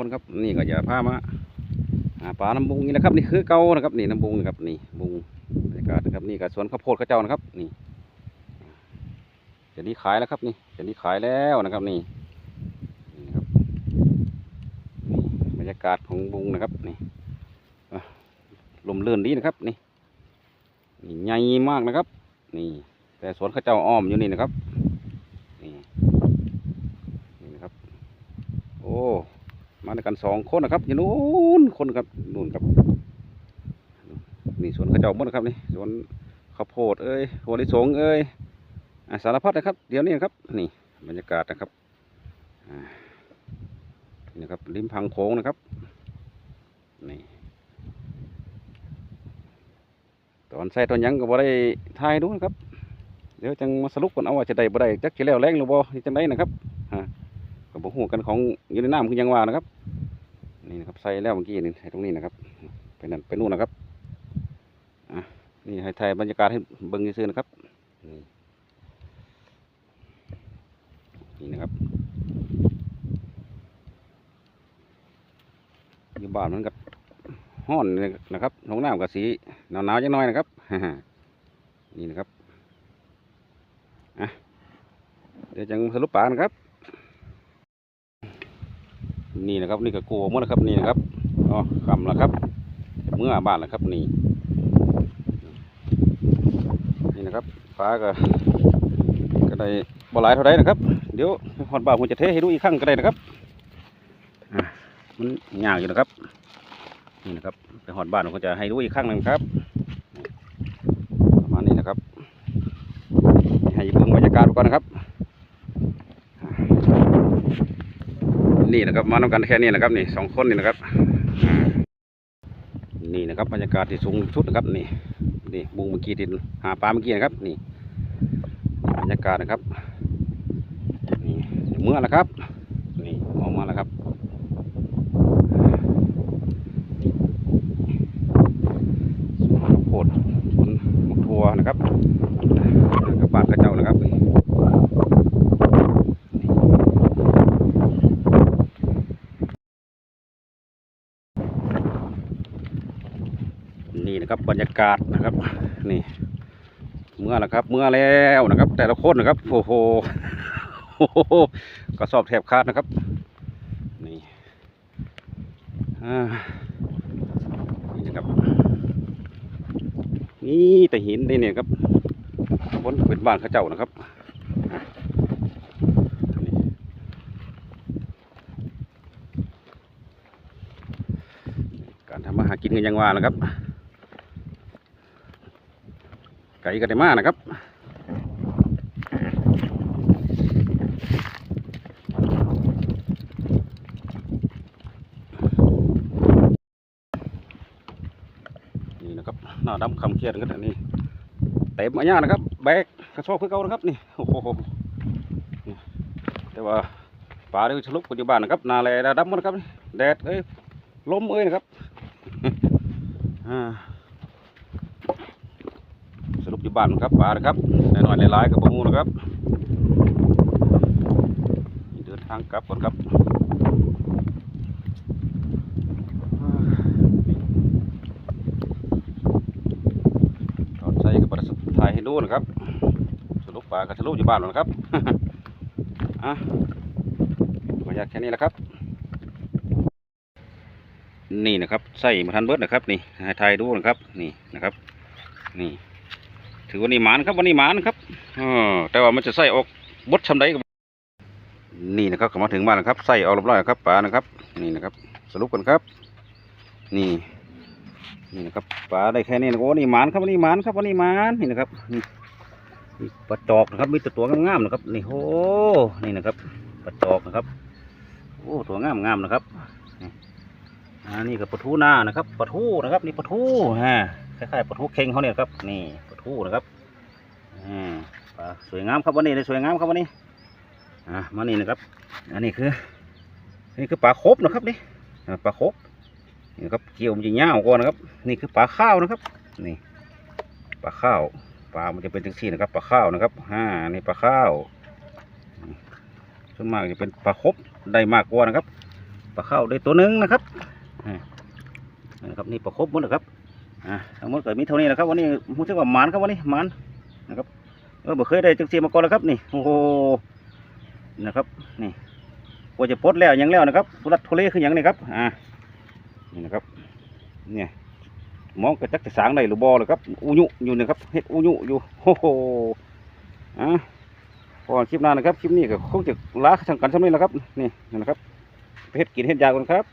คนครับนี่ก็อย่าพามาหาปลาน้ำบุงนี่นะครับ นี่คือเก่านะครับ นี่น้ำบุงนะครับนี่บุงบรรยากาศนะครับนี่ก็สวนข้าวโพดข้าวเจ้านะครับ นี่จะนี้ขายแล้วครับ นี่จะนี้ขายแล้วนะครับ นี่นี่ครับนี่บรรยากาศของบุงนะครับ นี่ลมเลื่อนดีนะครับ นี่นี่ใหญ่มากนะครับ นี่ แต่สวนข้าวเจ้าอ้อมอยู่นี่นะครับนี่นี่นะครับ โอ้ มา ด้วยกันสองคนนะครับอยู่นู้นคนครับนู่นครับนี่สวนข้าวเจ้าหมดนะครับนี่สวนข้าวโพดเอ้ยหัวลิสงเอ้ยอสารพัดนะครับ เดี๋ยวนี้นครับ นี่บรรยากาศนะครับนี่นะครับริมพังโค้งนะครับนี่ตอนใส่ตอนยังก็บ่ได้ทายดูนะครับ เดี๋ยวจังมาสรุปกันเอาว่าจะได้บ่ได้จักจะแล้วแรงหรือบ่จังได้นะครับ ฮะก็บ่ฮู้กันของอยู่ในน้ำคือยังว่านะครับ นี่นะครับใส่แล้วเมื่อกี้นี่ใส่ตรงนี้นะครับ ไปนั่นไปนู่นนะครับอะนี่ให้ถ่ายบรรยากาศให้เบิ่งซื่อนะครับนี่นี่นะครับอยู่บ้านมันก็ห้อนนะครับท้องน้ำก็สีหนาวๆจังน้อยนะครับนี่นะครับอะเดี๋ยวจังสรุปปานะครับ นี่นะครับนี่ก็กลัวหมดนะครับนี่นะครับอ๋อคำแล้วครับเมื่อบ้านแล้วครับนี่นี่นะครับฟ้าก็ก็ได้บ่หลายเท่าไรนะครับ เดี๋ยวหอดบ้านผมจะเทให้ดูอีกครั้งก็ได้นะครับมันยากอยู่นะครับนี่นะครับไปหอดบ้านผมจะให้ดูอีกครั้งหนึ่งครับประมาณนี้นะครับ ให้เบิ่งบรรยากาศก่อนนะครับ นี่นะครับมาทำกันแค่นี้นะครับนี่สองคนนี่นะครับนี่นะครับบรรยากาศที่สูงสุดนะครับนี่นี่บุงเมื่อกี้ที่หาปลาเมื่อกี้นะครับนี่บรรยากาศนะครับนี่เมื่อแล้วครับนี่ออกมาแล้วครับสวนข้าวโพดสวนหมกทัวนะครับแล้วกับบ้านข้าเจ้านะครับนี่ นะครับบรรยากาศนะครับ นี่ เมื่อแล้วครับ เมื่อแล้วนะครับ แต่ละคนนะครับโอ้โหกระสอบแถบคาดนะครับ นี่อ่านี่นะครับนี่แต่หินนี่เนี่ยครับบนเป็นบ้านเข้าเจ้านะครับการทำมาหากินกันยังว่านะครับ ไก่ก็ได้มานะครับนี่นะครับหน้าดำคำเครียดกันอันนี้เต็มอันนี้นะครับ แบกกระสอบคือเกานะครับนี่โอ้โหแต่ว่าปลาเดี๋ยวฉลุกปัจจุบันนะครับนาแลดาดำหมดนะครับแดดเอ้ยลมเอ้ยนะครับอ่า อยู่บ้านครับปลานะครับน้อยหลายๆกับปลาหมูนะครับ เดินทางกลับก่อนครับตอนใส่กับประสบถ่ายให้ดูนะครับสรุปปลากับสรุปอยู่บ้านนะครับอะขออนุญาตแค่นี้แหละครับ นี่นะครับใส่มาทันเบิดนะครับ นี่ให้ถ่ายดูนะครับ นี่นะครับ นี่ ถือวันนี้หมานครับวันนี้หมานครับออแต่ว่ามันจะใส่ออกบดชำไดก็นี่นะครับก็มาถึงบ้านแล้วครับใส่ออกเรียบร้อยครับปลานะครับ นี่นะครับ สรุปกันครับ นี่ นี่นะครับปลาได้แค่นี้นะโอ้นี่หมานครับวันนี้หมานครับวันนี้หมานนี่นะครับนี่ปลาจอกนะครับ มีตัวงามๆนะครับ นี่โอ้นี่นะครับปลาจอกนะครับโอ้ตัวงามๆนะครับนี่อ่านี่ก็ปลาทูหน้านะครับปลาทูนะครับ นี่ปลาทูฮะคล้ายๆปลาทูเค็งเขาเนี่ยครับ นี่ปลา ทูนะครับอ่ปลาสวยงามครับวันนี้เลยสวยงามครับวันนี้อ่ามานี่นะครับ อันนี้คือนี่คือปลาครบนะครับนี่ปลาครบนี่ครับเกี่ยวมันจะยาวกว่านะครับ นี่คือปลาข้าวนะครับ นี่ปลาข้าวปลามันจะเป็นจังซี่นะครับปลาข้าวนะครับอ่านี่ปลาข้าวส่วนมากจะเป็นปลาครบได้มากกว่านะครับปลาข้าวได้ตัวหนึ่งนะครับอ่นะครับนี่ปลาครบหมดนะครับ อ่าทั้งหมดก็มีเท่านี้นะครับวันนี้รู้สึกว่าหมานครับวันนี้หมานนะครับเออบ่เคยได้จังซี่มาก่อนแล้วครับนี่โอ้โหนะครับนี่กว่าจะปลดแล้วยังแล้วนะครับรัดทุเลคือยังนี่ครับอ่านี่นะครับเนี่ยมองกระจักจะสางได้หรือบ่เลยครับอุยุอยู่นะครับเฮ็ดอุยุอยู่โอ้โหอ่าพอคลิปหน้านะครับคลิปนี้ก็คงจะล้าทางกันสำเร็จแล้วครับนี่นะครับเฮ็ดกินเฮ็ดยากันครับ